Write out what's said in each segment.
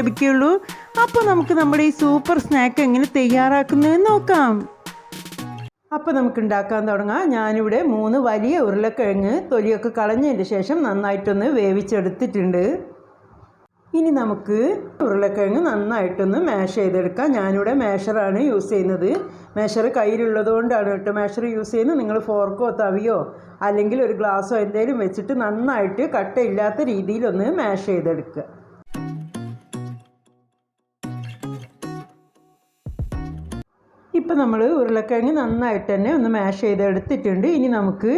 ലഭിക്കുകയുള്ളൂ അപ്പോൾ നമുക്ക് നമ്മുടെ ഈ സൂപ്പർ സ്നാക്ക് എങ്ങനെ തയ്യാറാക്കുന്നതെന്ന് നോക്കാം. അപ്പോൾ നമുക്ക് ഉണ്ടാക്കാൻ തുടങ്ങാം. ഞാനിവിടെ മൂന്ന് വലിയ ഉരുളക്കിഴങ്ങ് തൊലിയൊക്കെ കളഞ്ഞതിന് ശേഷം നന്നായിട്ടൊന്ന് വേവിച്ചെടുത്തിട്ടുണ്ട്. ഇനി നമുക്ക് ഉരുളക്കിഴങ്ങ് നന്നായിട്ടൊന്ന് മാഷ് ചെയ്തെടുക്കാം. ഞാനിവിടെ മാഷറാണ് യൂസ് ചെയ്യുന്നത്. മാഷർ കയ്യിലുള്ളത് കൊണ്ടാണ് കേട്ടോ മാഷർ യൂസ് ചെയ്യുന്നത്. നിങ്ങൾ ഫോർക്കോ തവിയോ അല്ലെങ്കിൽ ഒരു ഗ്ലാസ്സോ എന്തെങ്കിലും വെച്ചിട്ട് നന്നായിട്ട് കട്ടയില്ലാത്ത രീതിയിലൊന്ന് മാഷ് ചെയ്തെടുക്കുക. ഇപ്പം നമ്മൾ ഉരുളക്കിഴങ്ങ് നന്നായിട്ട് തന്നെ ഒന്ന് മാഷ് ചെയ്തെടുത്തിട്ടുണ്ട്. ഇനി നമുക്ക്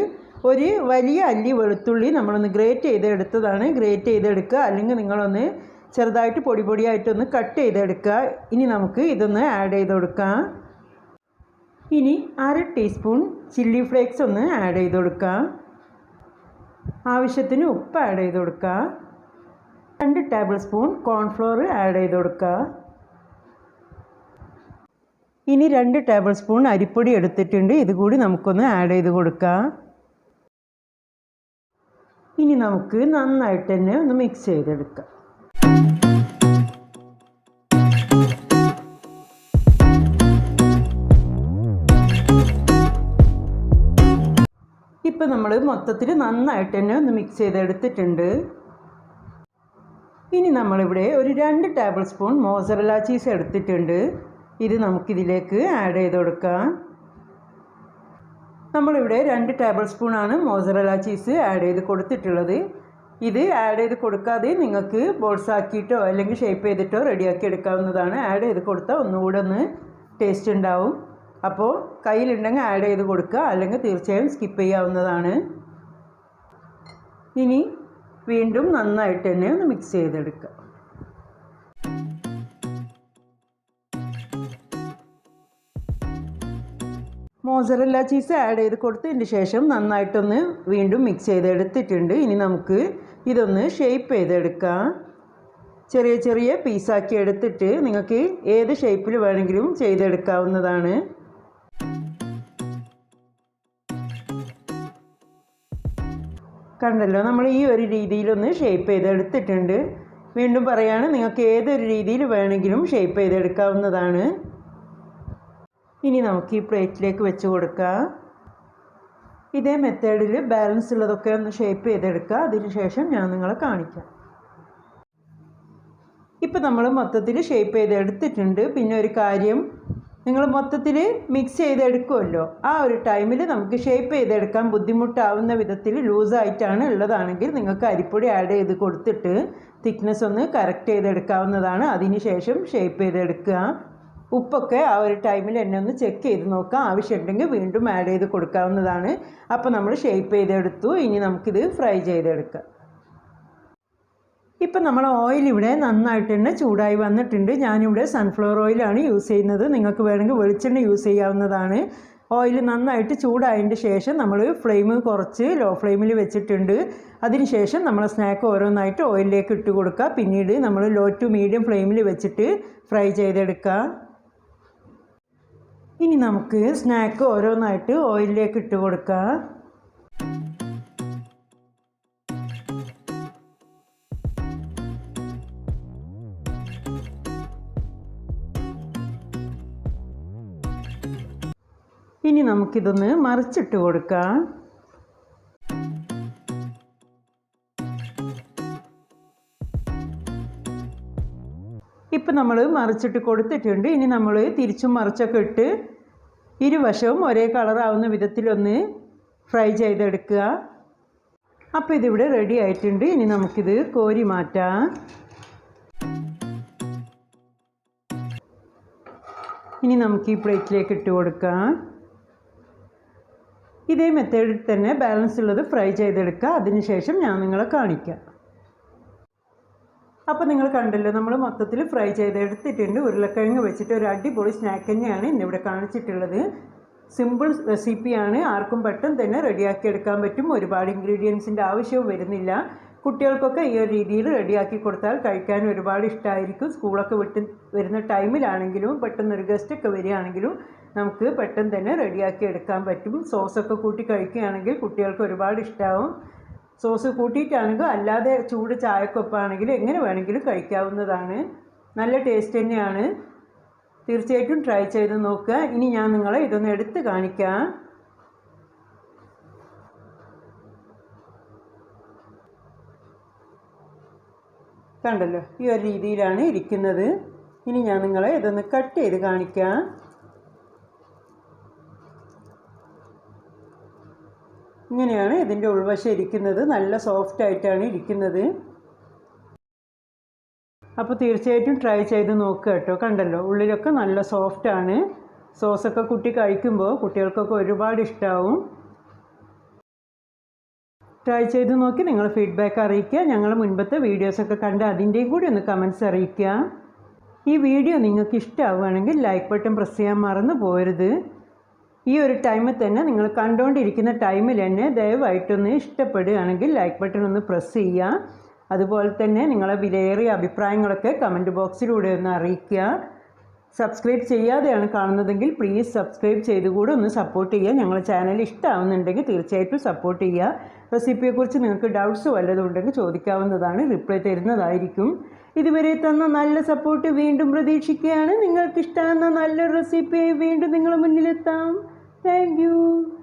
ഒരു വലിയ അല്ലി വെളുത്തുള്ളി നമ്മളൊന്ന് ഗ്രേറ്റ് ചെയ്തെടുത്തതാണ്. ഗ്രേറ്റ് ചെയ്തെടുക്കുക. അല്ലെങ്കിൽ നിങ്ങളൊന്ന് ചെറുതായിട്ട് പൊടി പൊടിയായിട്ടൊന്ന് കട്ട് ചെയ്തെടുക്കുക. ഇനി നമുക്ക് ഇതൊന്ന് ആഡ് ചെയ്ത് കൊടുക്കാം. ഇനി അര ടീസ്പൂൺ ചില്ലി ഫ്ലേക്സ് ഒന്ന് ആഡ് ചെയ്ത് കൊടുക്കാം. ആവശ്യത്തിന് ഉപ്പ് ആഡ് ചെയ്ത് കൊടുക്കാം. രണ്ട് ടേബിൾ സ്പൂൺ കോൺഫ്ലോർ ആഡ് ചെയ്ത് കൊടുക്കുക ഇനി രണ്ട് ടേബിൾ സ്പൂൺ അരിപ്പൊടി എടുത്തിട്ടുണ്ട്. ഇതുകൂടി നമുക്കൊന്ന് ആഡ് ചെയ്ത് കൊടുക്കാം. ഇനി നമുക്ക് നന്നായിട്ട് തന്നെ ഒന്ന് മിക്സ് ചെയ്തെടുക്കാം. ഇപ്പം നമ്മൾ മൊത്തത്തിൽ നന്നായിട്ട് തന്നെ ഒന്ന് മിക്സ് ചെയ്തെടുത്തിട്ടുണ്ട്. ഇനി നമ്മളിവിടെ ഒരു രണ്ട് ടേബിൾ സ്പൂൺ മോസറല ചീസ് എടുത്തിട്ടുണ്ട്. ഇത് നമുക്കിതിലേക്ക് ആഡ് ചെയ്ത് കൊടുക്കാം. നമ്മളിവിടെ രണ്ട് ടേബിൾ സ്പൂണാണ് മോസറല ചീസ് ആഡ് ചെയ്ത് കൊടുത്തിട്ടുള്ളത്. ഇത് ആഡ് ചെയ്ത് കൊടുക്കാതെ നിങ്ങൾക്ക് ബോൾസ് ആക്കിയിട്ടോ അല്ലെങ്കിൽ ഷേപ്പ് ചെയ്തിട്ടോ റെഡിയാക്കി എടുക്കാവുന്നതാണ്. ആഡ് ചെയ്ത് കൊടുത്താൽ ഒന്നുകൂടെ ഒന്ന് ടേസ്റ്റ് ഉണ്ടാവും. അപ്പോൾ കയ്യിലുണ്ടെങ്കിൽ ആഡ് ചെയ്ത് കൊടുക്കുക. അല്ലെങ്കിൽ തീർച്ചയായും സ്കിപ്പ് ചെയ്യാവുന്നതാണ്. ഇനി വീണ്ടും നന്നായിട്ട് തന്നെ ഒന്ന് മിക്സ് ചെയ്തെടുക്കുക മോസറല്ല ചീസ് ആഡ് ചെയ്ത് കൊടുത്തതിന് ശേഷം നന്നായിട്ടൊന്ന് വീണ്ടും മിക്സ് ചെയ്തെടുത്തിട്ടുണ്ട്. ഇനി നമുക്ക് ഇതൊന്ന് ഷേപ്പ് ചെയ്തെടുക്കാം. ചെറിയ ചെറിയ പീസാക്കി എടുത്തിട്ട് നിങ്ങൾക്ക് ഏത് ഷേപ്പിൽ വേണമെങ്കിലും ചെയ്തെടുക്കാവുന്നതാണ്. കണ്ടല്ലോ നമ്മൾ ഈ ഒരു രീതിയിലൊന്ന് ഷേപ്പ് ചെയ്തെടുത്തിട്ടുണ്ട്. വീണ്ടും പറയാണ് നിങ്ങൾക്ക് ഏതൊരു രീതിയിൽ വേണമെങ്കിലും ഷേപ്പ് ചെയ്തെടുക്കാവുന്നതാണ്. ഇനി നമുക്ക് ഈ പ്ലേറ്റിലേക്ക് വെച്ച് കൊടുക്കാം. ഇതേ മെത്തേഡിൽ ബാലൻസ് ഉള്ളതൊക്കെ ഒന്ന് ഷേപ്പ് ചെയ്തെടുക്കുക അതിനുശേഷം ഞാൻ നിങ്ങളെ കാണിക്കാം. ഇപ്പം നമ്മൾ മൊത്തത്തിൽ ഷേപ്പ് ചെയ്തെടുത്തിട്ടുണ്ട്. പിന്നെ ഒരു കാര്യം നിങ്ങൾ മൊത്തത്തിൽ മിക്സ് ചെയ്തെടുക്കുമല്ലോ ആ ഒരു ടൈമിൽ നമുക്ക് ഷേപ്പ് ചെയ്തെടുക്കാൻ ബുദ്ധിമുട്ടാവുന്ന വിധത്തിൽ ലൂസായിട്ടാണ് ഉള്ളതാണെങ്കിൽ നിങ്ങൾക്ക് അരിപ്പൊടി ആഡ് ചെയ്ത് കൊടുത്തിട്ട് തിക്നെസ് ഒന്ന് കറക്റ്റ് ചെയ്തെടുക്കാവുന്നതാണ്. അതിനുശേഷം ഷേപ്പ് ചെയ്തെടുക്കുക. ഉപ്പൊക്കെ ആ ഒരു ടൈമിൽ എന്നെ ഒന്ന് ചെക്ക് ചെയ്ത് നോക്കാം. ആവശ്യമുണ്ടെങ്കിൽ വീണ്ടും ആഡ് ചെയ്ത് കൊടുക്കാവുന്നതാണ്. അപ്പോൾ നമ്മൾ ഷേപ്പ് ചെയ്തെടുത്തു. ഇനി നമുക്കിത് ഫ്രൈ ചെയ്തെടുക്കാം. ഇപ്പം നമ്മൾ ഓയിൽ ഇവിടെ നന്നായിട്ട് തന്നെ ചൂടായി വന്നിട്ടുണ്ട്. ഞാനിവിടെ സൺഫ്ലവർ ഓയിലാണ് യൂസ് ചെയ്യുന്നത്. നിങ്ങൾക്ക് വേണമെങ്കിൽ വെളിച്ചെണ്ണ യൂസ് ചെയ്യാവുന്നതാണ്. ഓയിൽ നന്നായിട്ട് ചൂടായതിന്റെ ശേഷം നമ്മൾ ഫ്ലെയിം കുറച്ച് ലോ ഫ്ലെയിമിൽ വെച്ചിട്ടുണ്ട്. അതിന് ശേഷം നമ്മൾ സ്നാക്ക് ഓരോന്നായിട്ട് ഓയിലിലേക്ക് ഇട്ട് കൊടുക്കുക. പിന്നീട് നമ്മൾ ലോ ടു മീഡിയം ഫ്ലെയിമിൽ വെച്ചിട്ട് ഫ്രൈ ചെയ്തെടുക്കുക. ഇനി നമുക്ക് സ്നാക്ക് ഓരോന്നായിട്ട് ഓയിലിലേക്ക് ഇട്ട് കൊടുക്കാം. ഇനി നമുക്കിതൊന്ന് മറിച്ചിട്ട് കൊടുക്കാം. ഇപ്പം നമ്മൾ മറിച്ചിട്ട് കൊടുത്തിട്ടുണ്ട്. ഇനി നമ്മൾ തിരിച്ചും മറിച്ചൊക്കെ ഇട്ട് ഇരുവശവും ഒരേ കളറാവുന്ന വിധത്തിലൊന്ന് ഫ്രൈ ചെയ്തെടുക്കുക. അപ്പോൾ ഇതിവിടെ റെഡി ആയിട്ടുണ്ട്. ഇനി നമുക്കിത് കോരി മാറ്റാം. ഇനി നമുക്ക് ഈ പ്ലേറ്റിലേക്ക് ഇട്ട് കൊടുക്കാം. ഇതേ മെത്തേഡിൽ തന്നെ ബാലൻസ് ഉള്ളത് ഫ്രൈ ചെയ്തെടുക്കുക. അതിനുശേഷം ഞാൻ നിങ്ങളെ കാണിക്കാം. അപ്പോൾ നിങ്ങൾ കണ്ടല്ലോ നമ്മൾ മൊത്തത്തിൽ ഫ്രൈ ചെയ്തെടുത്തിട്ടുണ്ട് ഉരുളക്കിഴങ്ങ് വെച്ചിട്ട് ഒരു അടിപൊളി സ്നാക്ക് തന്നെയാണ് ഇന്നിവിടെ കാണിച്ചിട്ടുള്ളത്. സിമ്പിൾ റെസിപ്പിയാണ് ആർക്കും പെട്ടെന്ന് തന്നെ റെഡിയാക്കി എടുക്കാൻ പറ്റും. ഒരുപാട് ഇൻഗ്രീഡിയൻസിന്റെ ആവശ്യവും വരുന്നില്ല. കുട്ടികൾക്കൊക്കെ ഈ ഒരു രീതിയിൽ റെഡിയാക്കി കൊടുത്താൽ കഴിക്കാൻ ഒരുപാട് ഇഷ്ടമായിരിക്കും സ്കൂളൊക്കെ വിട്ട് വരുന്ന ടൈമിലാണെങ്കിലും പെട്ടെന്ന് ഒരു ഗസ്റ്റൊക്കെ വരികയാണെങ്കിലും നമുക്ക് പെട്ടെന്ന് തന്നെ റെഡിയാക്കി എടുക്കാൻ പറ്റും. സോസൊക്കെ കൂട്ടി കഴിക്കുകയാണെങ്കിൽ കുട്ടികൾക്ക് ഒരുപാട് ഇഷ്ടമാവും സോസ് കൂട്ടിയിട്ടാണെങ്കിൽ അല്ലാതെ ചൂട് ചായക്കൊപ്പാണെങ്കിൽ എങ്ങനെ വേണമെങ്കിലും കഴിക്കാവുന്നതാണ്. നല്ല ടേസ്റ്റ് തന്നെയാണ്. തീർച്ചയായിട്ടും ട്രൈ ചെയ്ത് നോക്കുക. ഇനി ഞാൻ നിങ്ങളെ ഇതൊന്ന് എടുത്ത് കാണിക്കാം. കണ്ടല്ലോ ഈ ഒരു രീതിയിലാണ് ഇരിക്കുന്നത്. ഇനി ഞാൻ നിങ്ങളെ ഇതൊന്ന് കട്ട് ചെയ്ത് കാണിക്കാം. ഇങ്ങനെയാണ് ഇതിന്റെ ഉൾവശം ഇരിക്കുന്നത്. നല്ല സോഫ്റ്റ് ആയിട്ടാണ് ഇരിക്കുന്നത്. അപ്പോൾ തീർച്ചയായിട്ടും ട്രൈ ചെയ്ത് നോക്കുക കേട്ടോ. കണ്ടല്ലോ ഉള്ളിലൊക്കെ നല്ല സോഫ്റ്റാണ് സോസൊക്കെ കുട്ടി കഴിക്കുമ്പോൾ കുട്ടികൾക്കൊക്കെ ഒരുപാട് ഇഷ്ടമാവും ട്രൈ ചെയ്ത് നോക്കി നിങ്ങൾ ഫീഡ്ബാക്ക് അറിയിക്കുക. ഞങ്ങൾ മുൻപത്തെ വീഡിയോസൊക്കെ കണ്ട് അതിന്റെയും കൂടി ഒന്ന് കമൻസ് അറിയിക്കുക. ഈ വീഡിയോ നിങ്ങൾക്ക് ഇഷ്ടമാവുകയാണെങ്കിൽ ലൈക്ക് ബട്ടൺ പ്രസ് ചെയ്യാൻ മറന്നു പോരുത് ഈ ഒരു ടൈമിൽ തന്നെ നിങ്ങൾ കണ്ടുകൊണ്ടിരിക്കുന്ന ടൈമിൽ തന്നെ ദയവായിട്ടൊന്ന് ഇഷ്ടപ്പെടുകയാണെങ്കിൽ ലൈക്ക് ബട്ടൺ ഒന്ന് പ്രസ് ചെയ്യുക. അതുപോലെ തന്നെ നിങ്ങളെ വിലയേറിയ അഭിപ്രായങ്ങളൊക്കെ കമന്റ് ബോക്സിലൂടെ ഒന്ന് അറിയിക്കുക. സബ്സ്ക്രൈബ് ചെയ്യാതെയാണ് കാണുന്നതെങ്കിൽ പ്ലീസ് സബ്സ്ക്രൈബ് ചെയ്ത് കൂടെ ഒന്ന് സപ്പോർട്ട് ചെയ്യുക. ഞങ്ങളുടെ ചാനൽ ഇഷ്ടമാവുന്നുണ്ടെങ്കിൽ തീർച്ചയായിട്ടും സപ്പോർട്ട് ചെയ്യുക. റെസിപ്പിയെക്കുറിച്ച് നിങ്ങൾക്ക് ഡൗട്ട്സ് വല്ലതും ഉണ്ടെങ്കിൽ ചോദിക്കാവുന്നതാണ്. റിപ്ലൈ തരുന്നതായിരിക്കും. ഇതുവരെ തന്ന നല്ല സപ്പോർട്ട് വീണ്ടും പ്രതീക്ഷിക്കുകയാണ്. നിങ്ങൾക്കിഷ്ടമാകുന്ന നല്ല റെസിപ്പിയായി വീണ്ടും നിങ്ങളുടെ മുന്നിലെത്താം. Thank you.